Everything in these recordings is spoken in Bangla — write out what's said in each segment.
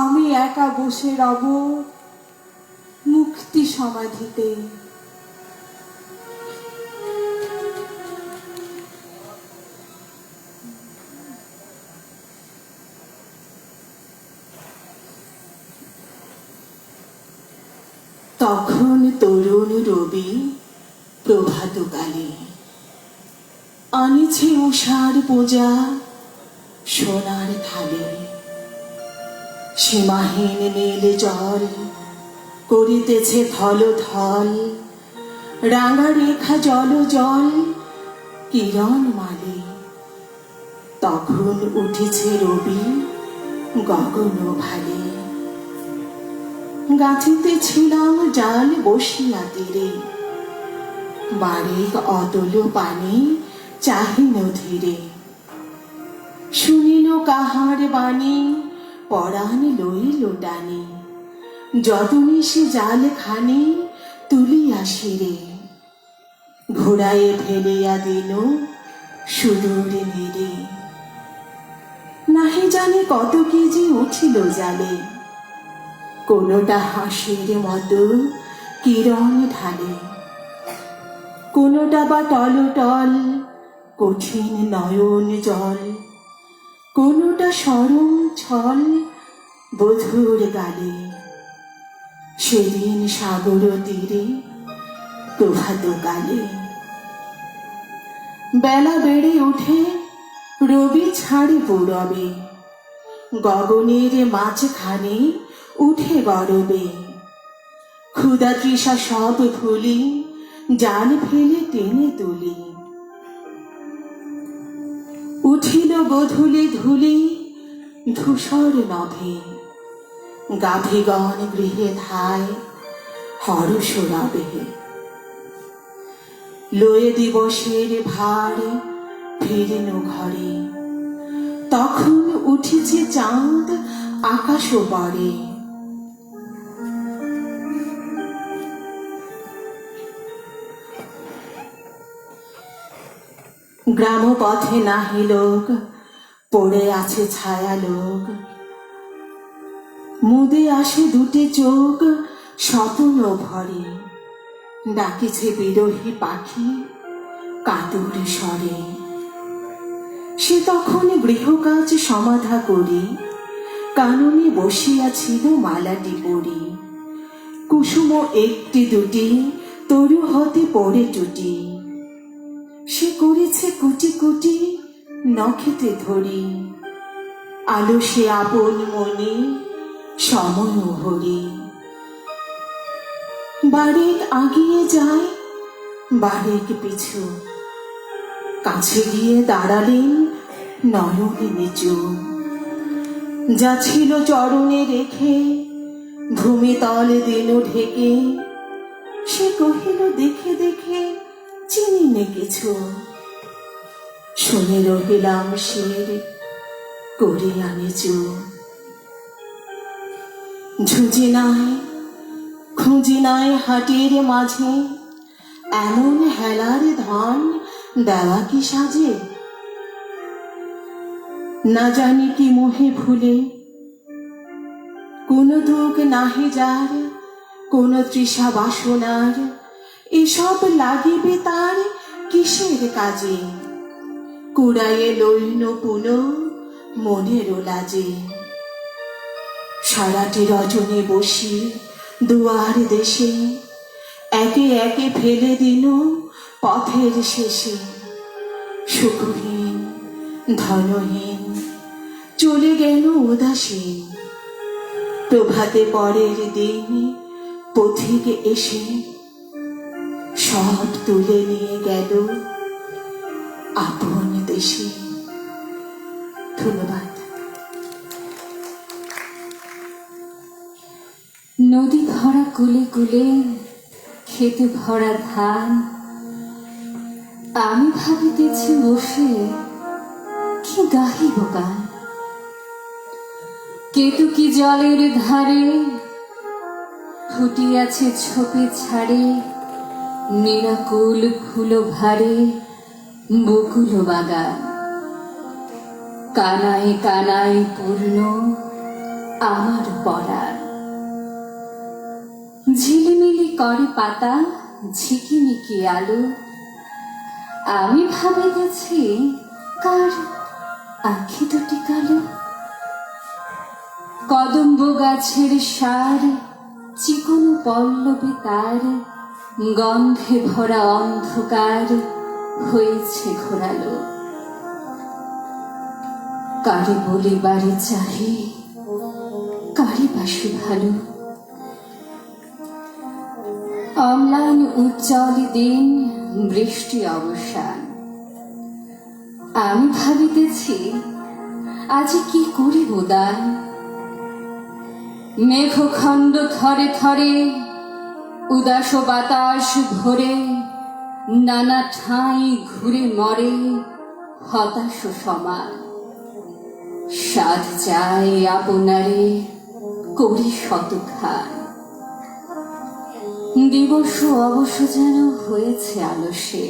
আমি একা বসে রব মুক্তি সমাধিতে। তখন তরুণ রবি প্রভাতকালে আনিছে উষার পূজা সোনার থালে। সীমাহীন নীল জল করিতেছে থল থল রাঙা রেখা জল জল, কিরণ মালে। তখন উঠেছে রবি গগন ভালে। গাছিতে ছিলাম জাল বসিয়া তীরে। বারেক অতল পানি চাহিন ধীরে। শুনিল কাহার বাণী পরাণ লইল টানি। যতনি সে জাল খানি তুলিয়া শিরে ঘোড়ায়ে ফেলিয়া দিল সুদূর নীরে নাহি জানি কত কেজি উঠিল জালে। কোনোটা হাসির মতো কিরণ ঢালে। কোনোটা বা টলটল কঠিন নয়ন জল। কোনোটা সরম ছল বধুর গালে সেদিন সাগর তীরে প্রভাত কালে বেলা বেড়ে ওঠে, রবি ছাড়ে পৌরবে গগনের মাঝখানে উঠে গরবে ক্ষুদা তৃষা সব ভুলি জাল ফেলে টেনে তুলি। উঠিল গধুলি ধুলি ধূসর নভে। গাভীগণ গৃহে ধায় হরস রবে। লয়ে দিবসের ভার ফিরেন ঘরে। তখন উঠেছে চাঁদ আকাশ পরে। গ্রাম পথে নাহি লোক, পড়ে আছে ছায়া লোক। মুদে আসে দুটি চোখ স্বপ্ন ভরে। ডাকিছে বিরোহী পাখি কাতর স্বরে। সে তখন গৃহকাজ সমাধা করি, কাননে বসিয়াছিল মালাটি পরি। কুসুম একটি দুটি, তরু হতে পড়ে টুটি সে করেছে কুটি কুটি নখেতে ধরি। আলো সে আপন মনে, সময় হরি বারেক আগিয়ে যায়, বারেক পিছু। কাছে গিয়ে দাঁড়ালেন নয়নে নিচু। যা ছিল চরণে রেখে, ভূমি তলে দিল ঢেকে। সে কহিল, দেখে দেখে চিনি নে কিছু শুনে রহিলাম শের, করে আনেছু। ঝুঁজি নাই, খুঁজি নাই হাটের মাঝে, এমন হেলার ধন দেওয়া কি সাজে? না জানি কি মোহে ভুলে, কোন দুঃখ নাহে যার, কোন তৃষা বাসনার এসব লাগিবে তার কিসের কাজে? কুড়াইয়ে লইন পুন মনের লাজে। সারাটি রজনে বসি দুয়ার দেশে, একে একে ফেলে দিল পথের শেষে। সুখহীন, ধনহীন, চলে গেল উদাসীন প্রভাতে পরের দিন পথিকে এসে সব তুলে নিয়ে গেল আপন দেশে। ধন্যবাদ। নদী ভরা কুলে কুলে খেতে ভরা ধান। আমি ভাবিতেছি বসে কি গাহিব গান কেতুকি জলের ধারে ফুটিয়াছে ছোপে ছাড়ে। নিরাকুল ফুল ভারে বকুল বাগান কানায় কানায় পূর্ণ আমার পরাণ। ঝিলিমিলি করে পাতা, ঝিকিমিকি আলো। আমি ভাবিতেছি, কার আখি দুটি কালো? কদম্ব গাছের সার, চিকন পল্লবে তার গন্ধে ভরা অন্ধকার হয়েছে ঘোরালো। কারে বলে বাড়ি চাহে, কারে বাসি ভালো। অম্লান উজ্জ্বল দিন, বৃষ্টি অবসান। আমি ভাবিতেছি, আজ কি করিব দান? মেঘখণ্ড থরে থরে উদাস বাতাস ভরে, নানা ঠাঁই ঘুরে মরে, হতাশ সমান সাধ যায় আপনারে, করি শতখান দিবস অবশ্য যেন হয়েছে আলসে।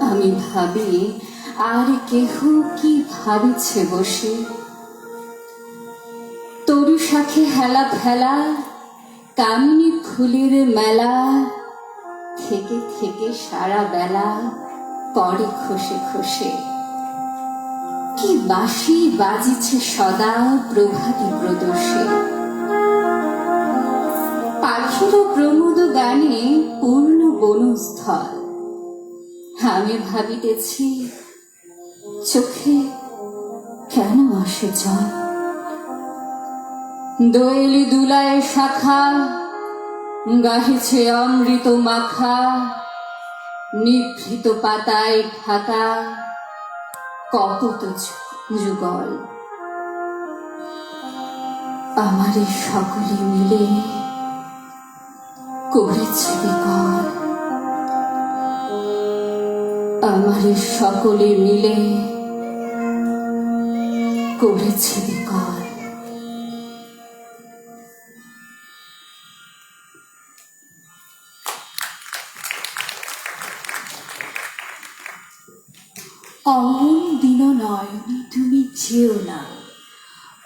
আমি ভাবি, আর কেহ কি ভাবিছে বসে? তরু শাখে হেলা ফেলা কামিনী ফুলের মেলা। থেকে থেকে সারা বেলা পরে খসে খসে। কি বাসি বাজিছে সদা প্রভাতী প্রদোষে পাখিরও প্রমোদ গানে পূর্ণ বনস্থল। আমি ভাবিতেছি, চোখে কেন আসে জল? দোয়েলি দুলায় শাখা, গাহিছে অমৃত মাখা, নিভৃত পাতায় ঢাকা। কত তো যুগল। আমার সকলে মিলে করেছে বিকল। আমার সকলে মিলে করেছে বিকল। অমন দিন নয়নি তুমি যেও না।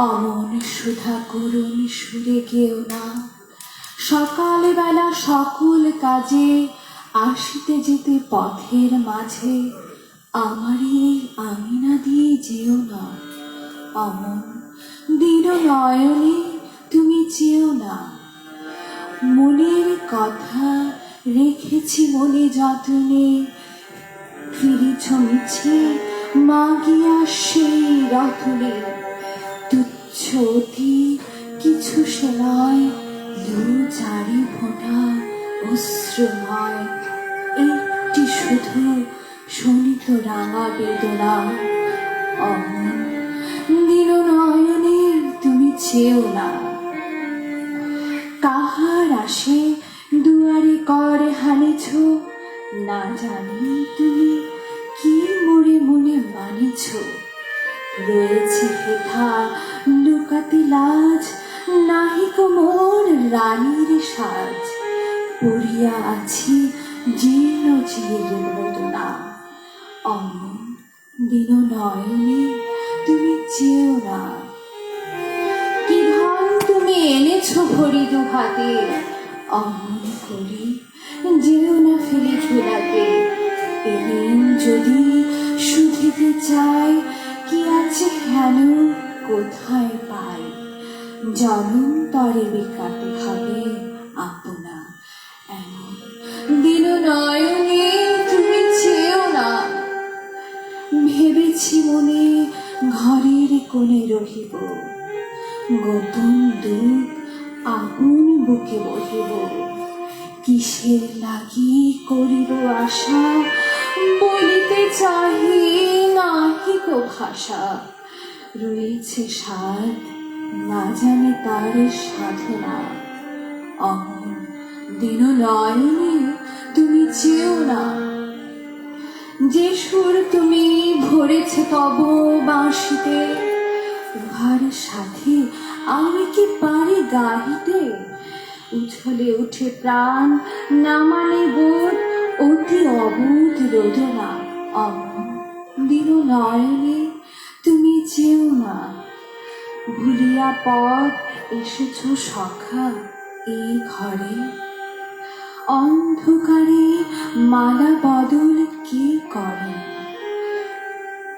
অমন সুধা করুণ সুরে গেও না। সকালবেলা সকল কাজে আসিতে যেতে পথের মাঝে, আমারই এই আঙিনা দিয়ে যেও না। অমন দিন নয়নে তুমি চেও না। মনের কথা রেখেছি মনে যতনে ফিরেছ মিছে মাগিয়া সেই রতনে তুচ্ছ অতি, কিছু সে নয় দু চারি ফোঁটা অশ্রুময় একটি শুধু শোনিত রাঙা বেদনা। অমন দিন নয়নে তুমি চেয়েও না। কাহার আসে দুয়ারে করে হানিছ না জানি তুমি কি মরে মনে মানিছ? রয়েছে হেথা, লুকাতে লাজ, নাহি কো মোর রানীর সাজ। পড়িয়া আছি জীর্ণ জীর বেদনা। অমন দিন নয়নে তুমি চেয়েও না। কি ধন তুমি এনেছো ভরি দু হাতে অমন করি যেও না ফেলে ঝোলাতে এলেন যদি শুধিতে চাই, কি আছে হেন কোথায় পাই? জনম তরে বেকাতে হবে আপনা। এমন দিন নয়নে তুমি চেয়েও না। ভেবেছি মনে ঘরের কোণে রহিব। গোপন দুঃখ আগুন বুকে বহিব। কিসের লাগি করিব আশা? বলিতে চাহি নাহি কো ভাষা। রয়েছে সাধ না জানে তার সাধনা। অমন দিন নয়নে তুমি চেও না। যে সুর তুমি ভরেছে তব বাঁশিতে, উহার সাথে আমি কি পারি গাহিতে? উছলে উঠে প্রাণ না মানে বোধ, অতি অবুধ রোদনা অমন নয়নে তুমি চেও না। ভুলিয়া পথ এসেছ সখা এই ঘরে। অন্ধকারে মালা বদল কে করে?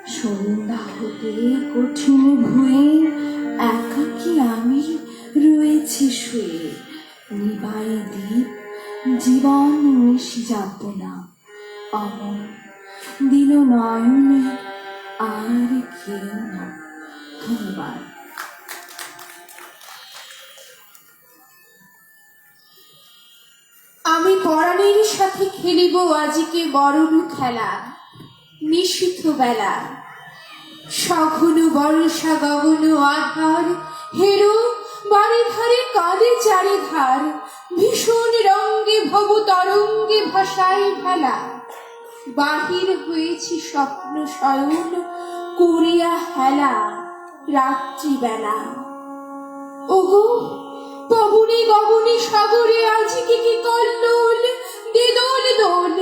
সন্ধ্যা হতে কঠিন ভুয়ে একাকি আমি যাব না। অমর দিন নয়নে আর কেউ না। ধন্যবাদ। আমি পরাণের সাথে খেলিব আজিকে বরণ খেলা, নিশীথ বেলা। সঘন বর্ষা গগন আধার, হেরো বাড়ি ধারে কাঁদে চারিধার। ভীষণ রঙ্গে ভব তরঙ্গে ভাষায় ভেলা। বাহির হয়েছি স্বপ্ন শয়ন করিয়া হেলা রাত্রিবেলা। ওগো, পবনে গগনে সাগরে আজকে কি কল্লোল? দে দোল,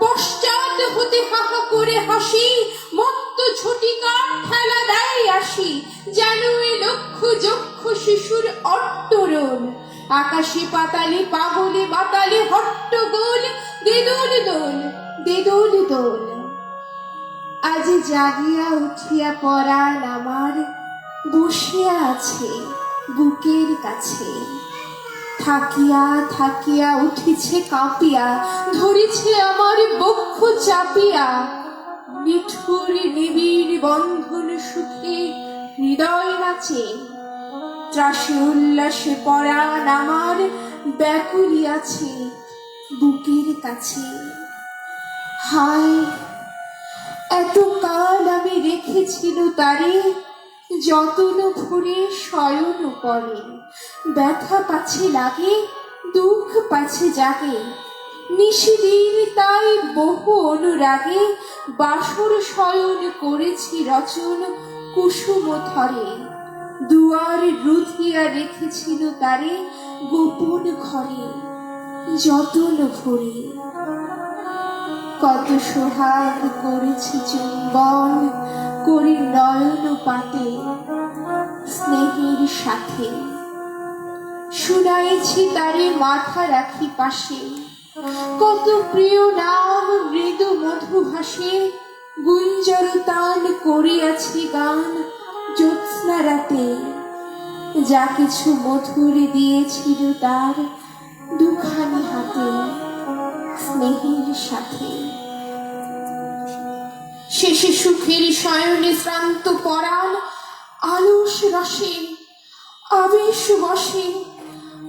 পশ্চাৎ হতে হাহা করে হাসি, মত্ত ঝটিকার ঠেলা দেয় আসি, যেন এ লক্ষ যক্ষ শিশুর অট্টরোল। আকাশে পাতালে পাগলে বাতালে, হট্টগোল দে দোল দোল দে দোল। আজ জাগিয়া উঠিয়া পরাণ আমার বসিয়া আছে বুকের কাছে। থাকিয়া থাকিয়া উঠিছে কাঁপিয়া, ধরিছে আমার বক্ষ চাপিয়া। নিঠুর নিবিড় বন্ধন সুখে হৃদয় নাচে। ত্রাসে উল্লাসে পরাণ আমার ব্যাকুলি আছে বুকের কাছে। হায়, এত কাল আমি রেখেছিল তারে, যতন ভরে শয়ন করে। ব্যথা পাছে লাগে, দুঃখ পাছে জাগে। নিশিদিন তাই বহু অনুরাগে, বাসর শয়ন করেছি রচন কুসুম ধরে। দুয়ার রুধিয়া রেখেছিল তারে গোপন ঘরে, যতন ভরে। কত সোহাগ করেছি চুম্বন করি নয়ন পাতে, স্নেহের সাথে। শুনাইছি তারে মাথা রাখি পাশে, কত প্রিয় নাম মৃদু মধু ভাসে গুঞ্জর তান করিয়াছি গান জ্যোৎস্না রাতে যা কিছু মধুর দিয়েছিল তার দুখানি হাতে স্নেহের সাথে। শেষে সুখের শয়নে শ্রান্ত পরাণ, আলস রসে, আবেশ বসে,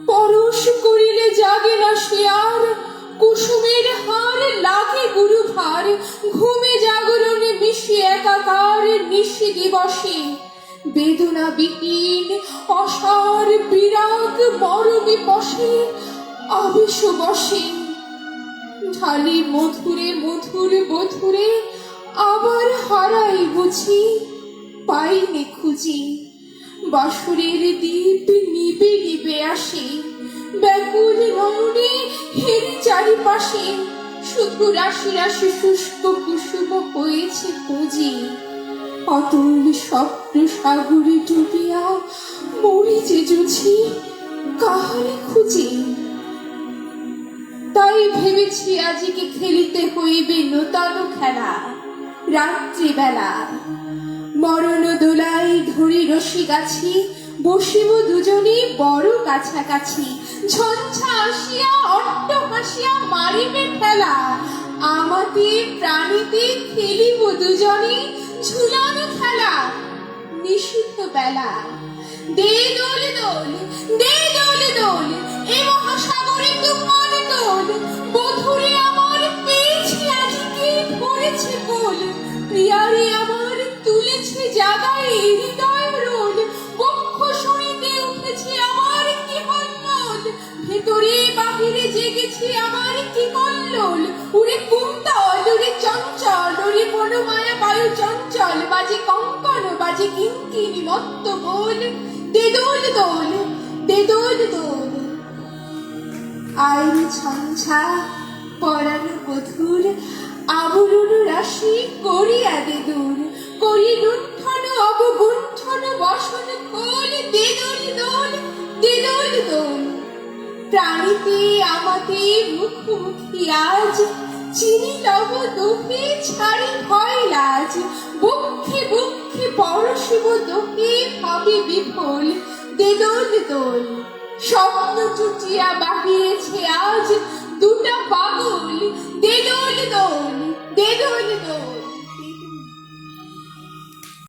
পরশ করিলে জাগে না সে আর, কুসুমের হার লাগে গুরু ভার ঘুমে জাগরণে মিশি একাকার নিশি দিবসে। বেদনা বিহীন অসার বিরাগ মরমে বসে, আবেশ বসে। ঢালি মধুরে, মধুর মধুরে আবার হারাই বুঝি, পাইনি খুঁজি। বাসুরের দ্বীপ নিবে নিবে আসে, ব্যাকুল নয়নে হেরি চারিপাশে। শুধু রাশি রাশি শুষ্ক কুসুম হয়েছে পুঁজি। অতুল স্বপ্ন সাগরে ডুবিয়া মরি যে জুঝি কাহারে খুঁজি? তাই ভেবেছি আজকে খেলিতে হইবে নূতন খেলা, রাত্রিবেলা। মরণ দোলাই ধরি রশি গাছি, বসিব দুজনে বড় কাছাকাছি। ঝঞ্ঝা আসিয়া অট্ট হাসিয়া মারিবে খেলা আমাতে প্রাণীতে খেলিব দুজনে ঝুলানো খেলা। নিষিদ্ধ বেলা। দে দোল দোল, দে এ মহাসাগরে তুফান দোল। বধুরে আমার পেয়েছি আজকে, ভরেছে কোল প্রিয়ারে আমার তুলেছে জাগায় হৃদয় রোল। বক্ষ শুনিতে উঠেছে আমার কি হল্লোল ভেতরে বাহিরে জেগেছে আমার কি কল্লোল উড়ে কুন্তল, উড়ে চঞ্চল, উড়ে বনমায়া বায়ু চঞ্চল, বাজে কঙ্কন, বাজে কিঙ্কিনি মত্ত বোল দে দোল দোল, দে দোল আইন ছঞ্ছা পরানো বধুর আবরণ রাশি করিয়া দে দূর। করি লুণ্ঠন অবগুণ্ঠন প্রাণীতে আমাকে মুখোমুখি আজ চিনি তব দোকে ছাড়ি ভয় লাজ। বক্ষে বক্ষে পরশিব দোকে ভাবে বিফল, দেদল দোল। স্বপ্ন চুচিয়া বাহিয়েছে আজ দুটা পাগল, দেদল দোল দেদল দোল।